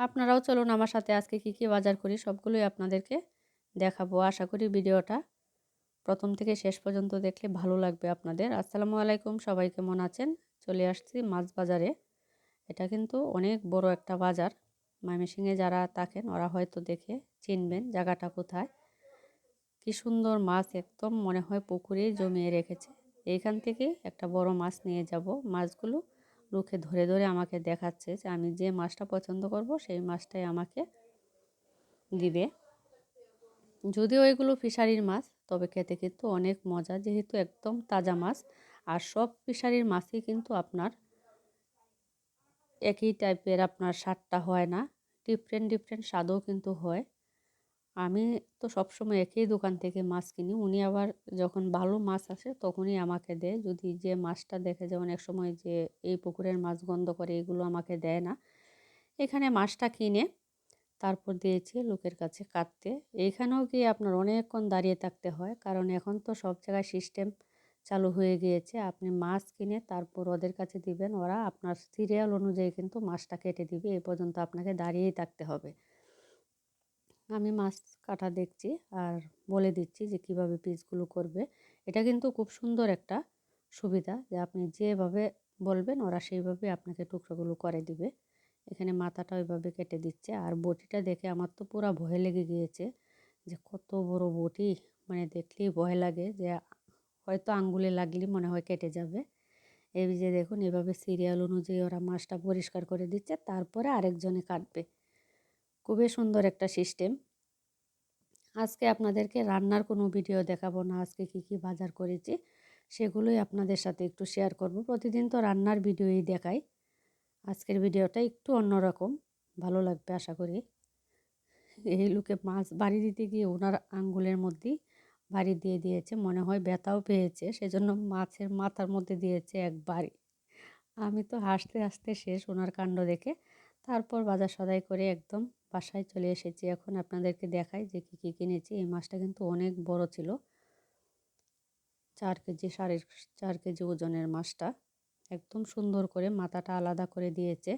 আপনারাও চলুন আমার সাথে আজকে কী কী বাজার করি সবগুলোই আপনাদেরকে দেখাবো। আশা করি ভিডিওটা প্রথম থেকে শেষ পর্যন্ত দেখলে ভালো লাগবে আপনাদের। আসসালামু আলাইকুম, সবাই কেমন আছেন? চলে আসছি মাছ বাজারে। এটা কিন্তু অনেক বড় একটা বাজার। ময়মনসিংহে যারা থাকেন, ওরা হয়তো দেখে চিনবেন জায়গাটা কোথায়। কি সুন্দর মাছ, একদম মনে হয় পুকুরে জমিয়ে রেখেছে। এইখান থেকে একটা বড় মাছ নিয়ে যাব। মাছগুলো লোকে ধরে ধরে আমাকে দেখাচ্ছে যে আমি যে মাছটা পছন্দ করব, সেই মাছটাই আমাকে দিবে। যদিও এগুলো ফিশারির মাছ, তবে খেতে কিন্তু অনেক মজা, যেহেতু একদম তাজা মাছ। আর সব ফিশারির মাছই কিন্তু আপনার একই টাইপের আপনার স্বাদটা হয় না। ডিফারেন্ট ডিফারেন্ট স্বাদও কিন্তু হয়। আমি তো সবসময় একই দোকান থেকে মাছ কিনি। উনি আবার যখন ভালো মাছ আসে তখনই আমাকে দেয়। যদি যে মাছটা দেখে যে অনেক সময় যে এই পুকুরের মাছ গন্ধ করে এগুলো আমাকে দেয় না, এখানে মাছটা কিনে তারপর দিয়েছি লোকের কাছে কাটতে। এইখানেও গিয়ে আপনার অনেকক্ষণ দাঁড়িয়ে থাকতে হয়। কারণ এখন তো সব জায়গায় সিস্টেম চালু হয়ে গিয়েছে। আপনি মাছ কিনে তারপর ওদের কাছে দিবেন। ওরা আপনার সিরিয়াল অনুযায়ী কিন্তু মাছটা কেটে দিবে। এই পর্যন্ত আপনাকে দাঁড়িয়েই থাকতে হবে। আমি মাছ কাটা দেখছি আর বলে দিচ্ছি যে কীভাবে পিসগুলো করবে। এটা কিন্তু খুব সুন্দর একটা সুবিধা যে আপনি যেভাবে বলবেন ওরা সেইভাবে আপনাকে টুকরোগুলো করে দিবে। এখানে মাথাটা ওইভাবে কেটে দিচ্ছে আর বটিটা দেখে আমার তো পুরো ভয় লেগে গিয়েছে যে কত বড় বটি। মানে দেখলেই ভয় লাগে যে হয়তো আঙ্গুলে লাগলে মনে হয় কেটে যাবে। এই যে দেখুন এভাবে সিরিয়াল অনুযায়ী ওরা মাছটা পরিষ্কার করে দিচ্ছে, তারপরে আরেকজনে কাটবে। খুবই সুন্দর একটা সিস্টেম। আজকে আপনাদেরকে রান্নার কোনো ভিডিও দেখাবো না, আজকে কি কি বাজার করেছি, সেগুলোই আপনাদের সাথে একটু শেয়ার করব। প্রতিদিন তো রান্নার ভিডিওই দেখাই। আজকের ভিডিওটা একটু অন্যরকম ভালো লাগবে আশা করি। এই লোকে মাছ বাড়ি দিতে গিয়ে ওনার আঙ্গুলের মধ্যেই বাড়ি দিয়ে দিয়েছে, মনে হয় ব্যথাও পেয়েছে, সেজন্য মাছের মাথার মধ্যে দিয়েছে এক বাড়ি আমি তো হাসতে হাসতে শেষ ওনার কাণ্ড দেখে, তারপর বাজার সদাই করে একদম বাসায় চলে এসেছি। এখন আপনাদেরকে দেখাই যে কী কী কিনেছি। এই মাছটা কিন্তু অনেক বড় ছিল। চার কেজি, সাড়ে চার কেজি ওজনের মাছটা। একদম সুন্দর করে মাথাটা আলাদা করে দিয়েছে।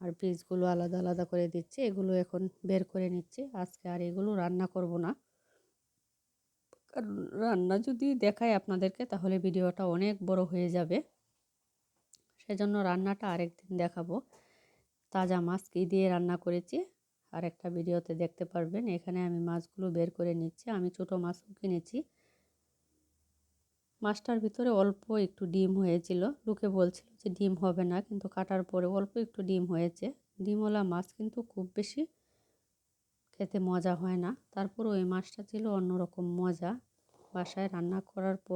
আর পিসগুলো আলাদা আলাদা করে দিচ্ছে। এগুলো এখন বের করে নিচ্ছে। আজকে আর এগুলো রান্না করব না। কারণ রান্না যদি দেখায় আপনাদেরকে, তাহলে ভিডিওটা অনেক বড় হয়ে যাবে। সেজন্য রান্নাটা আরেকদিন দেখাবো। তাজা মাছ কী দিয়ে রান্না করেছি। আর একটা ভিডিওতে দেখতে পারবেন। এখানে আমি মাছগুলো বের করে নিচ্ছি। আমি ছোট মাছও কিনেছি। মাছটার ভিতরে অল্প একটু ডিম হয়েছিল। লোকে বলছিল যে ডিম হবে না, কিন্তু কাটার পরে অল্প একটু ডিম হয়েছে। ডিমওয়ালা মাছ কিন্তু খুব বেশি খেতে মজা হয় না। তারপর ওই মাছটা ছিল অন্যরকম মজা। বাসায় রান্না করার পর